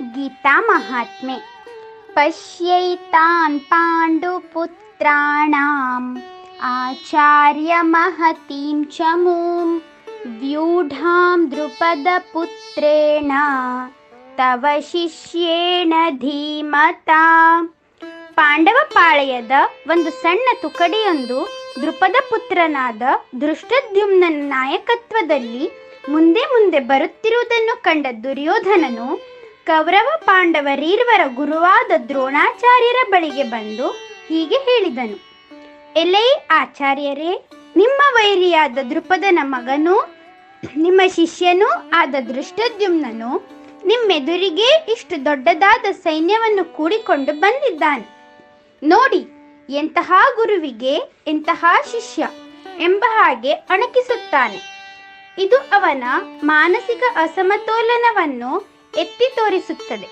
ಗೀತಾ ಮಹಾತ್ಮೆ. ಪಶ್ಯೈತಾನ್ ಪಾಂಡುಪುತ್ರಾಣಾಂ, ಆಚಾರ್ಯ ಮಹತೀಂ ಚಮೂಂ ವ್ಯೂಢಾಂ ದೃಪದಪುತ್ರೇಣ ತವ ಶಿಷ್ಯೇಣ ಧೀಮತಾ. ಪಾಂಡವ ಪಾಳೆಯದ ಒಂದು ಸಣ್ಣ ತುಕಡಿಯೊಂದು ದೃಪದ ಪುತ್ರನಾದ ದೃಷ್ಟದ್ಯುಮ್ನ ನಾಯಕತ್ವದಲ್ಲಿ ಮುಂದೆ ಮುಂದೆ ಬರುತ್ತಿರುವುದನ್ನು ಕಂಡ ದುರ್ಯೋಧನನು ಕೌರವ ಪಾಂಡವರೀರ್ವರ ಗುರುವಾದ ದ್ರೋಣಾಚಾರ್ಯರ ಬಳಿಗೆ ಬಂದು ಹೀಗೆ ಹೇಳಿದನು. ಎಲೈ ಆಚಾರ್ಯರೇ, ನಿಮ್ಮ ವೈರಿಯಾದ ದೃಪದನ ಮಗನು, ನಿಮ್ಮ ಶಿಷ್ಯನೂ ಆದ ದೃಷ್ಟದ್ಯುಮ್ನನು ನಿಮ್ಮೆದುರಿಗೆ ಇಷ್ಟು ದೊಡ್ಡದಾದ ಸೈನ್ಯವನ್ನು ಕೂಡಿಕೊಂಡು ಬಂದಿದ್ದಾನೆ. ನೋಡಿ, ಎಂತಹ ಗುರುವಿಗೆ ಎಂತಹ ಶಿಷ್ಯ ಎಂಬ ಹಾಗೆ ಅಣಕಿಸುತ್ತಾನೆ. ಇದು ಅವನ ಮಾನಸಿಕ ಅಸಮತೋಲನವನ್ನು ಎತ್ತಿ ತೋರಿಸುತ್ತದೆ.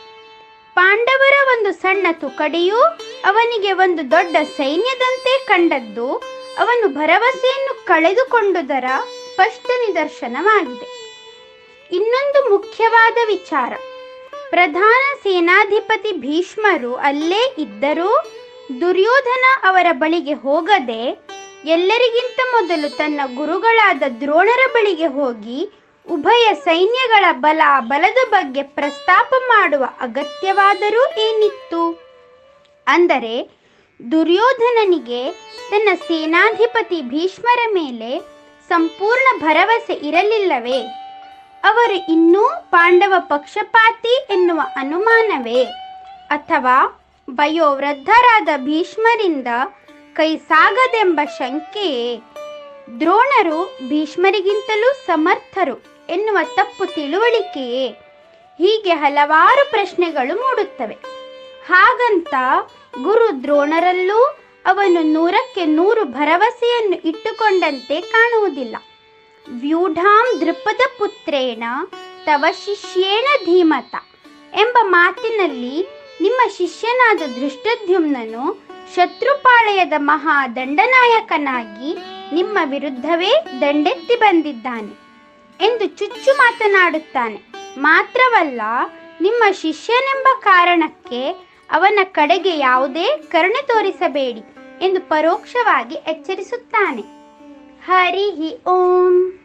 ಪಾಂಡವರ ಒಂದು ಸಣ್ಣ ತುಕಡಿಯು ಅವನಿಗೆ ಒಂದು ದೊಡ್ಡ ಸೈನ್ಯದಂತೆ ಕಂಡದ್ದು ಅವನು ಭರವಸೆಯನ್ನು ಕಳೆದುಕೊಂಡುದರ ಸ್ಪಷ್ಟ ನಿದರ್ಶನವಾಗಿದೆ. ಇನ್ನೊಂದು ಮುಖ್ಯವಾದ ವಿಚಾರ. ಪ್ರಧಾನ ಸೇನಾಧಿಪತಿ ಭೀಷ್ಮರು ಅಲ್ಲೇ ಇದ್ದರೂ ದುರ್ಯೋಧನ ಅವರ ಬಳಿಗೆ ಹೋಗದೆ ಎಲ್ಲರಿಗಿಂತ ಮೊದಲು ತನ್ನ ಗುರುಗಳಾದ ದ್ರೋಣರ ಬಳಿಗೆ ಹೋಗಿ ಉಭಯ ಸೈನ್ಯಗಳ ಬಲ, ಬಲದ ಬಗ್ಗೆ ಪ್ರಸ್ತಾಪ ಮಾಡುವ ಅಗತ್ಯವಾದರೂ ಏನಿತ್ತು? ಅಂದರೆ, ದುರ್ಯೋಧನನಿಗೆ ತನ್ನ ಸೇನಾಧಿಪತಿ ಭೀಷ್ಮರ ಮೇಲೆ ಸಂಪೂರ್ಣ ಭರವಸೆ ಇರಲಿಲ್ಲವೇ? ಅವರು ಇನ್ನೂ ಪಾಂಡವ ಪಕ್ಷಪಾತಿ ಎನ್ನುವ ಅನುಮಾನವೇ? ಅಥವಾ ವಯೋವೃದ್ಧರಾದ ಭೀಷ್ಮರಿಂದ ಕೈ ಸಾಗದೆಂಬ ಶಂಕೆಯೇ? ದ್ರೋಣರು ಭೀಷ್ಮರಿಗಿಂತಲೂ ಸಮರ್ಥರು. ಎನ್ನುವ ತಪ್ಪು ತಿಳುವಳಿಕೆಯೇ? ಹೀಗೆ ಹಲವಾರು ಪ್ರಶ್ನೆಗಳು ಮೂಡುತ್ತವೆ. ಹಾಗಂತ ಗುರು ದ್ರೋಣರಲ್ಲೂ ಅವನು ನೂರಕ್ಕೆ ನೂರು ಭರವಸೆಯನ್ನು ಇಟ್ಟುಕೊಂಡಂತೆ ಕಾಣುವುದಿಲ್ಲ. ವ್ಯೂಢಾಂ ದೃಪದ ಪುತ್ರೇಣ ತವ ಶಿಷ್ಯೇಣ ಧೀಮತ ಎಂಬ ಮಾತಿನಲ್ಲಿ ನಿಮ್ಮ ಶಿಷ್ಯನಾದ ದೃಷ್ಟದ್ಯುಮ್ನನು ಶತ್ರುಪಾಳಯದ ಮಹಾ ದಂಡನಾಯಕನಾಗಿ ನಿಮ್ಮ ವಿರುದ್ಧವೇ ದಂಡೆತ್ತಿ ಬಂದಿದ್ದಾನೆ. ಎಂದು ಚುಚ್ಚು ಮಾತನಾಡುತ್ತಾನೆ. ಮಾತ್ರವಲ್ಲ, ನಿಮ್ಮ ಶಿಷ್ಯನೆಂಬ ಕಾರಣಕ್ಕೆ ಅವನ ಕಡೆಗೆ ಯಾವುದೇ ಕರುಣೆ ತೋರಿಸಬೇಡಿ ಎಂದು ಪರೋಕ್ಷವಾಗಿ ಎಚ್ಚರಿಸುತ್ತಾನೆ. ಹರಿ ಓಂ.